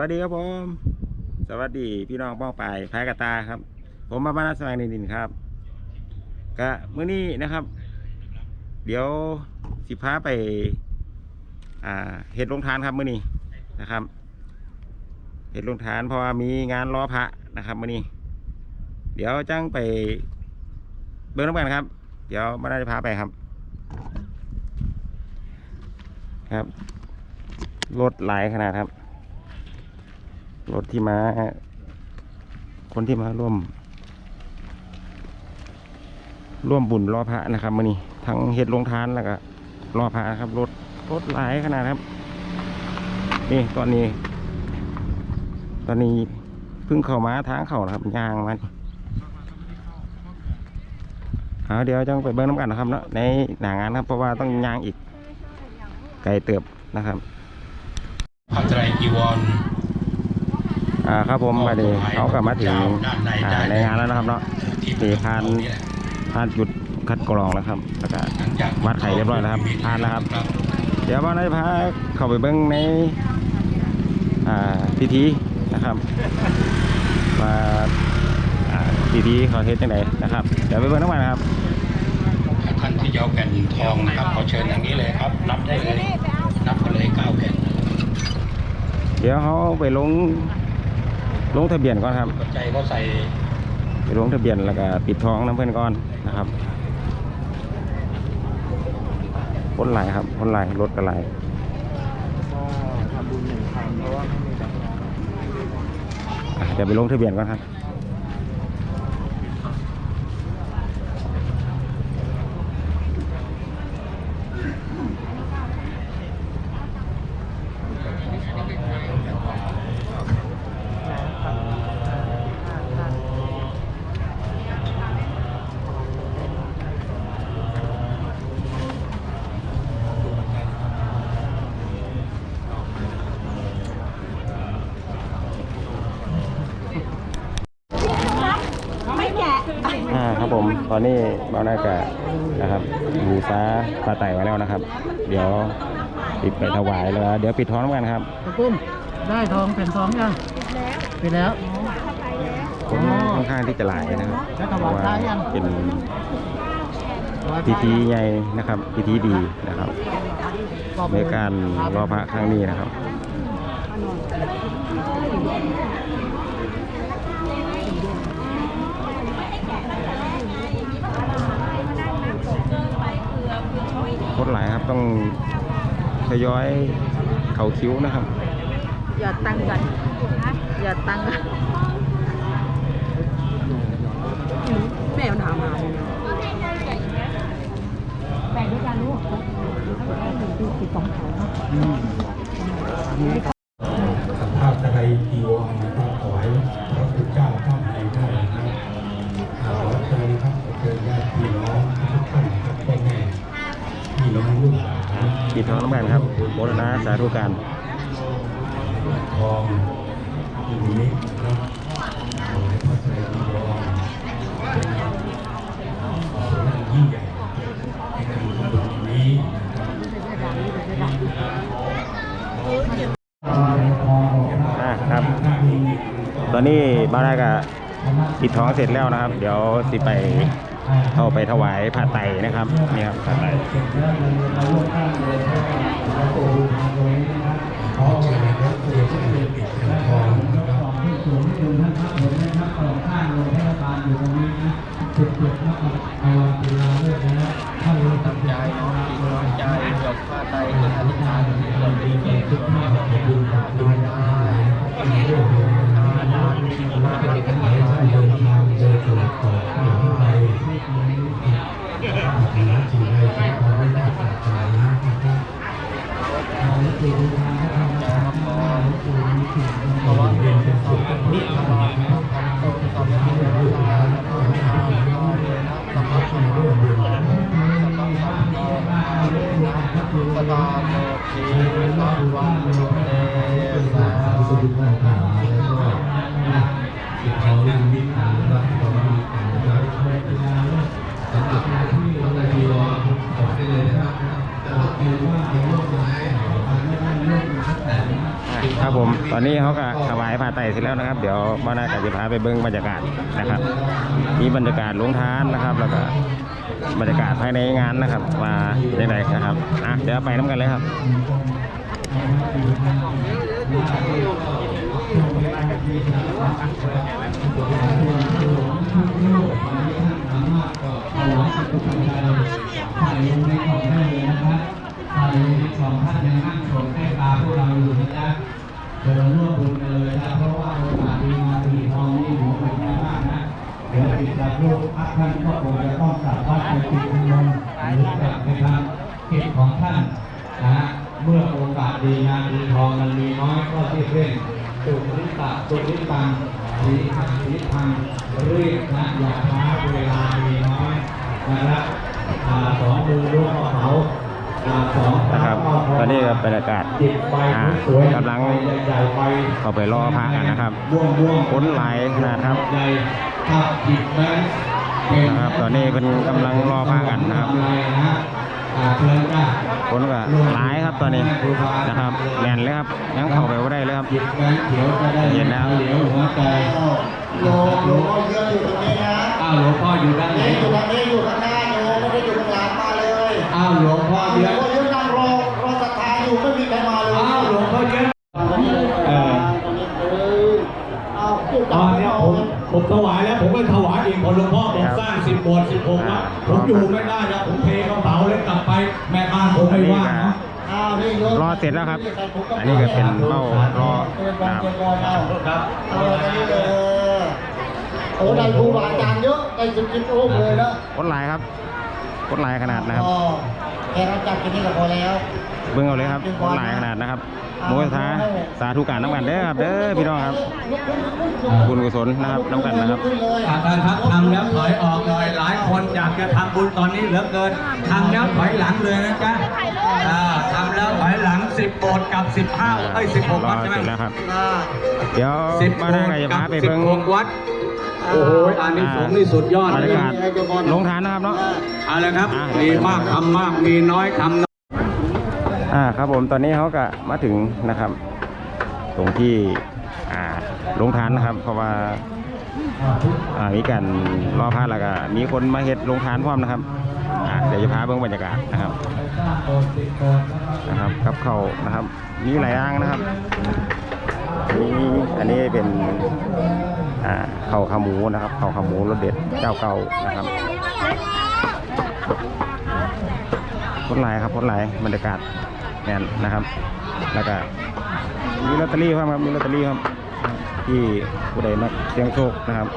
วัสดีครับผม สวัสดีพี่น้องป้องไปายพายกระตาครับ ผมมาบ้านนัสมังนินๆครับก็มื้อนี้นะครับ เดี๋ยวสิพาไปอ่าเห็ดลงทานครับมื้อนี้นะครับเห็ดลงทานเพราะว่ามีงานล้อพระนะครับมื้อนี้ เดี๋ยวจังไปเบิ้งน้ำกันครับ เดี๋ยวมาได้พาไปครับ ครับรถหลายขนาดครับ รถที่มา คนที่มาร่วม ร่วมบุญรอพระนะครับมื่อนี้ทั้งเฮ็ดลงทานแล้วก็รอพระครับ รถรถหลายขนาดครับ นี่ตอนนี้ ตอนนี้เพิ่งเข้ามาทางเขานะครับยางมานี่เอาเดี๋ยวจังไปเบิ้งน้ำกันนะครับเนาะในหนางานครับเพราะว่าต้องยางอีกไกลเติบนะครับพระไตรจีวร อ่าครับผมมาดีเขากลับมาถึงอ่าในงานแล้วนะครับเนาะที่สี่พันนี่แหละผ่านจุดคัดกรองแล้วครับแล้วก็หลังจากวัดไข่เรียบร้อยแล้วครับผ่านแล้วครับ เดี๋ยวว่าได้พาเข้าไปเบิ้งในอ่าพิธีนะครับว่าอ่าพิธีเขาเทศจังไดนะครับเดี๋ยวไปเบิ้งน้ำมันครับท่านที่จะเอาแผ่นทองนะครับขอเชิญทางนี้เลยครับ นับได้เลยนับกันเลยเก้าแผ่นเดี๋ยวเขาไปลง ลงทะเบียนก่อนครับปัจจัยก็ใส่ไปลงทะเบียนแล้วก็ปิดทองน้ำเพื่อนก่อนนะครับคนหลายครับคนหลายรถก็หลายทำบุญหนึ่งพันเพราะว่าไม่มีแบบอะเดี๋ยวไปลงทะเบียนก่อนครับ ไม่แกะ อ่า ครับผม ตอนนี้เราน่าจะนะครับบูชาปลาไต่ไว้แล้วนะครับ เดี๋ยวปิดไปถวายแล้ว เดี๋ยวปิดท้องกันครับตะกุ้มได้ทองเป็นทองยังไปแล้วคนค่อนข้างที่จะหลายนะครับแล้วเพถวายราะว่าพระยังเป็นพิธีใหญ่นะครับพิธีดีนะครับ ในการรอพระครั้งนี้นะครับ คนหลายครับต้องทยอยเขาคิ้วนะครับอย่าตังค์กันอย่าตังค์กัน พี่น้องนปิดทองน้ำมันครับโบรณาสาธุการทองอยู่นี้ครับตรจีวรเป็นสิ่งยิ่งใหญ่ในการทำบุญนี้นะครับอ่าครับตอนนี้บ้านกอะ ปิดท้องเสร็จแล้วนะครับ เดี๋ยวสิไปเข้าไปถวายผ้าไตรนะครับนี่ครับผ้าไตรขอเชิญนะครับเดี๋ยวจะเป็นปิดแผ่นท ครับผม ตอนนี้เขาก็ถวายผ้าไตรเสร็จแล้วนะครับ เดี๋ยวมานากัจะพาไปเบิ้งบรรยากาศนะครับ มีบรรยากาศลงทานนะครับ แล้วก็ บรรยากาศภายในงานนะครับมาอย่างไรนะครับอะเดี๋ยวไปน้ำกันเลยครับ ดีงานดีทองมันมีน้อยก็ที่เร่งตุลิตะตุลิตังสีทังสีทังรีบนะอย่าช้าเวลามีน้อยนะครับอ่าสองมือล้วงกระเป๋าอ่าสองเท้านะครับตอนนี้ก็บรรยากาศจิบไปกำลังใหญ่ๆไปเข้าไปรอพระกันนะครับม่วงม่วงคนหลายนาดครับใหญ่ถ้าจิบแบงค์เป็นนะครับ ตอนนี้เป็นกำลังรอพระกันนะครับ ทำไรนะฮะอ่าเชิญจ้าคนก็หลายครับตอนนี้นะครับแน่นเลยครับยังเข้าไปไม่ได้เลยครับจิบแบงค์เขียวจะได้เย็นแล้วเหลียวหัวใจโยมหลวงพ่อเยอะอยู่ตรงนี้นะอ้าวหลวงพ่ออยู่ด้านไหนนี่อยู่ตรงนี้อยู่ข้างหน้าโยมไม่ได้อยู่ข้างหลังมาเลยอ้าวหลวงพ่อหลเยวงอะพ่อเยอะนั่งรอรอศรัทธาอยู่ไม่มีใครมาเลยอ้าวหลวงพ่อเยอะ เออตอนนี้เออเอาผู้ ต กา อน ร เนี้ย เอา ผมผมถวายแล้วผมก็ถวายอีกพอหลวงพ่อบอกสร้างสิบโบสถ์สิบหกนะผมอยู่ไม่ได้นะผมเทกระเป๋าเลยกลับไป แม่บ้านผมไม่ว่างเนาะอ้าวนี่โยมรอเสร็จแล้วครับ อันนี้ก็เป็นเป้ารอเตือนนะครับเตือนก่อนเอาครับเอาตอนนี้เลยโอ้ได้ครูบาอาจารย์เยอะได้สิบสิบรูปเลยนะคนหลายครับคนหลายขนาดนะครับ ก็แค่รับจัดกินนี่ก็พอแล้วเบิ่งเอาเลยครับคนหลายขนาดนะครับโมยสาสาธุการน้ำกันเด้อครับเด้อพี่น้องครับบุญกุศลนะครับน้ำกันนะครับอาจารย์ครับทำแล้วถอยออกหน่อยหลายคนอยากจะทำบุญตอนนี้เหลือเกินทำแล้วถอยหลังเลยนะจ๊ะ หลัง 10 โบสถ์กับ 15 เอ้ย 16 วัดใช่ไหมรอเสร็จแล้วครับอ่าเดี๋ยวสิบมาโบได้สถ์ไงจะกัพาบไปเบิ่ง 16 วัด โอ้โหอันนี้สงส์นี่สุดยอดบรเลรยยากาศลงทานนะครับเนาะ เอาละครับ อ่ามีมากทำมาก มีน้อยทำน้อยอ่าครับผมตอนนี้เขาก็มาถึงนะครับ ตรงที่อ่าลงทานนะครับ เพราะว่าอ่ามีการรอพระแล้วก็มีคนมาเฮ็ดลงทานพร้อมนะครับอ่า เดี๋ยวจะพาเบิ่งบรรยากาศนะครับนะครับกับเขานะครับมีหลายอย่างนะครับมีอันนี้เป็นอ่าข้าขาหมูนะครับเข้าขาหมูรสเด็ดเจ้าเก่านะครับคนหลายครับคนหลายบรรยากาศแน่นนะครับ แล้วก็มีลอตเตอรี่ครับครับมีลอตเตอรี่ครับที่ผู้ใดมาเสี่ยงโชคนะครับ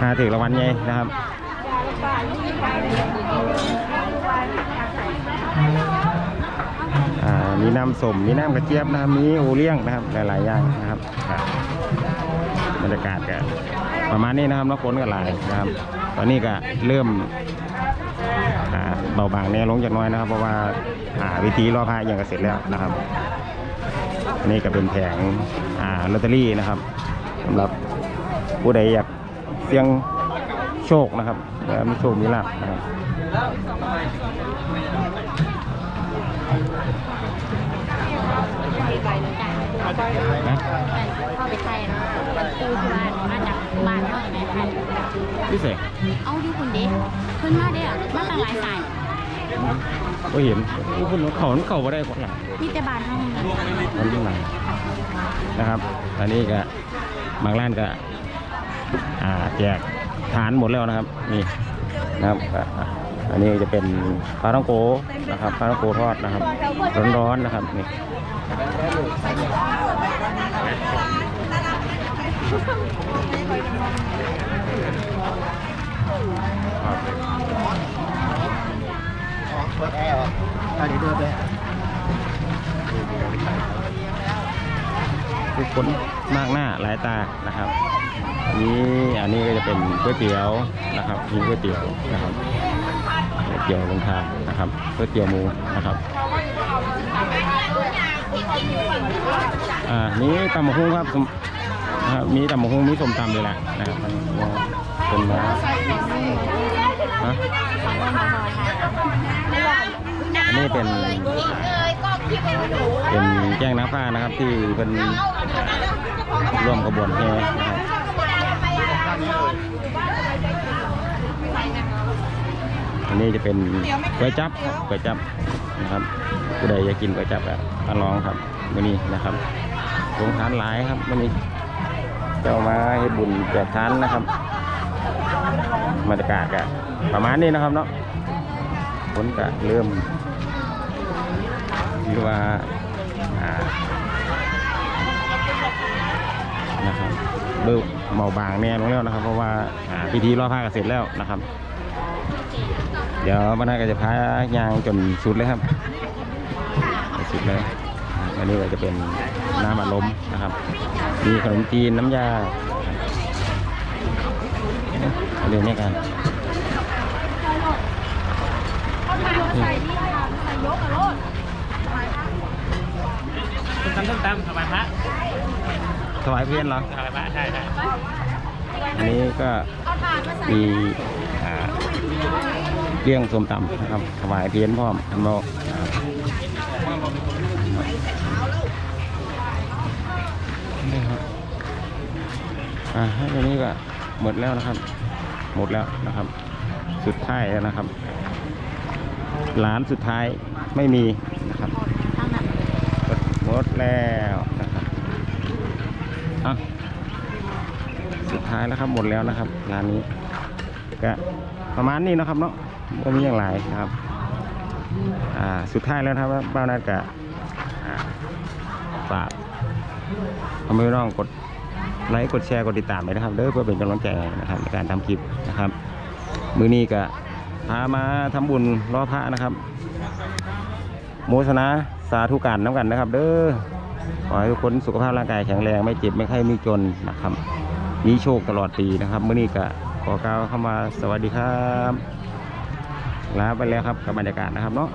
หาถึงรางวัลใหญ่นะครับอ่า มีน้ำสมมีน้ำกระเจี๊ยบนะมีโอเลี้ยงนะครับหลายๆอย่างนะครับบรรยากาศก็ประมาณนี้นะครับแล้วคนก็หลายนะครับ ตอนนี้ก็เริ่มเบาบางแน่ลงจากน้อยนะครับ เพราะว่าอ่าวิธีรอพระยังก็เสร็จแล้วนะครับ นี่ก็เป็นแผงอ่าลอตเตอรี่นะครับสำหรับผู้ใดอยากเสี่ยงโชคนะครับแล้วมีโชคมีลาภนะครับ นะเข้าไปใส่นะมันปูที่บ้านมาจากบ้านเขาเห็นไหมคะพิเศษเอาอยู่คนเด็กขึ้นมาเด้อมาตั้งหลายสายก็เห็นผู้คนเขาเขาไ่ได้คนหลังมีแต่บ้านเท่านั้นคนข้างหลังนะครับอันนี้ก็บางร้านก็อ่าแจกทานหมดแล้วนะครับ นี่นะครับ อันนี้จะเป็นปลาท่องโกนะครับปลาท่องโกทอดนะครับ ร้อนๆนะครับนี่ทุกคนมากหน้าหลายตานะครับอันนี้อันนี้ก็จะเป็นก๋วยเตี๋ยวนะครับมีก๋วยเตี๋ยวนะครับ ตี๋ยวลงทานนะครับก๋วยเตี๋ยวหมูนะครับอ่านี้ตำมะฮุ้งครับนะครับมีตำมะฮุ้งมีส้มตำเลยแหละนะครับเป็นมาฮะอันนี้เป็นเป็นแจ้งน้ำฟ้านะครับที่เป็นร่วมกระบวนแห่นะครับ อันนี้จะเป็นก๋วยจับครับก๋วยจับนะครับผู้ใดอยากกินก๋วยจับก็มาลองครับมื่อนี้นะครับสงทานหลายครับมื่อนี้เจ้ามาให้บุญแจกทานนะครับบรรยากาศก็ประมาณนี้นะครับเนาะฝนก็เริ่มหรือว่าอ่านะครับเบิกเมาบางแน่ลงแล้วนะครับ เพราะว่าพิธีรอผ้าก็เสร็จแล้วนะครับ เดี๋ยวมันน่าก็จะพายางจนสุดเลยครับสุดเลยอ่าอันนี้ก็จะเป็นน้ำอัดลมนะครับ มีขนมจีนน้ำยาเอาเรื่องนี้กันนี่ตำส้มตำสบายพระถวายเพียนเหรอสบายพระใช่ใช่อันนี้ก็มีอ่า เรื่องส้มตำนะครับถวายเพียนพร้อมทำโลนี่ครับอ่าอันนี้ก็หมดแล้วนะครับ หมดแล้วนะครับ สุดท้ายแล้วนะครับร้านสุดท้ายไม่มีนะครับหมดแล้วนะครับอะสุดท้ายแล้วครับหมดแล้วนะครับร้านนี้ก็ประมาณนี้นะครับเนาะ ไม่มีอย่างไรนะครับอ่าสุดท้ายแล้วครับบ้านนัดกะฝากเอามือน้องกดไลค์กดแชร์กดติดตามเลยนะครับเด้อเพื่อเป็นกำลังใจนะครับในการทำคลิปนะครับ มือนี้ก็พามาทำบุญรอพระนะครับ โมทนาสาธุการน้ำกันนะครับ เด้อขอให้ทุกคนสุขภาพร่างกายแข็งแรงไม่เจ็บไม่ไข้ไม่จนนะครับมีโชคตลอดปีนะครับ มื่อนี้ก็ขอกล่าวเข้ามาสวัสดีครับ ลาไปแล้วครับกับบรรยากาศนะครับเนาะ